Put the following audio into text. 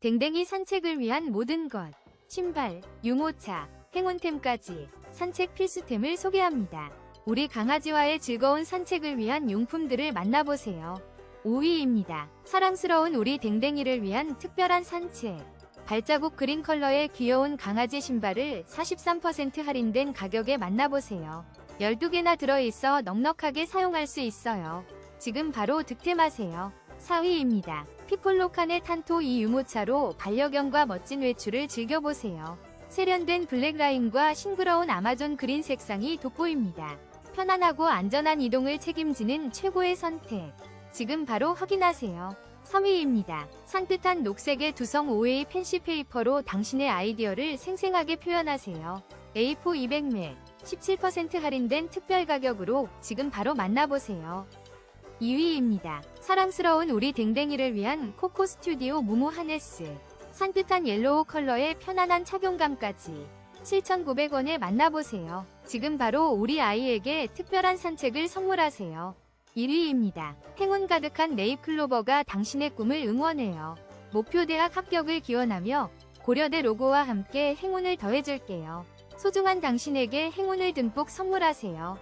댕댕이 산책을 위한 모든 것. 신발, 유모차, 행운템까지 산책 필수템을 소개합니다. 우리 강아지와의 즐거운 산책을 위한 용품들을 만나보세요. 5위입니다. 사랑스러운 우리 댕댕이를 위한 특별한 산책. 발자국 그린 컬러의 귀여운 강아지 신발을 43% 할인된 가격에 만나보세요. 12개나 들어있어 넉넉하게 사용할 수 있어요. 지금 바로 득템하세요. 4위입니다. 피콜로 칸의 탄토 이 유모차로 반려견과 멋진 외출을 즐겨보세요. 세련된 블랙라인과 싱그러운 아마존 그린 색상이 돋보입니다. 편안하고 안전한 이동을 책임지는 최고의 선택. 지금 바로 확인하세요. 3위입니다. 산뜻한 녹색의 두성 5웨이 펜시 페이퍼로 당신의 아이디어를 생생하게 표현하세요. A4 200매 17% 할인된 특별 가격으로 지금 바로 만나보세요. 2위입니다. 사랑스러운 우리 댕댕이를 위한 코코 스튜디오 무무 하네스. 산뜻한 옐로우 컬러의 편안한 착용감까지 7,900원에 만나보세요. 지금 바로 우리 아이에게 특별한 산책을 선물하세요. 1위입니다. 행운 가득한 네잎클로버가 당신의 꿈을 응원해요. 목표 대학 합격을 기원하며 고려대 로고와 함께 행운을 더해줄게요. 소중한 당신에게 행운을 듬뿍 선물하세요.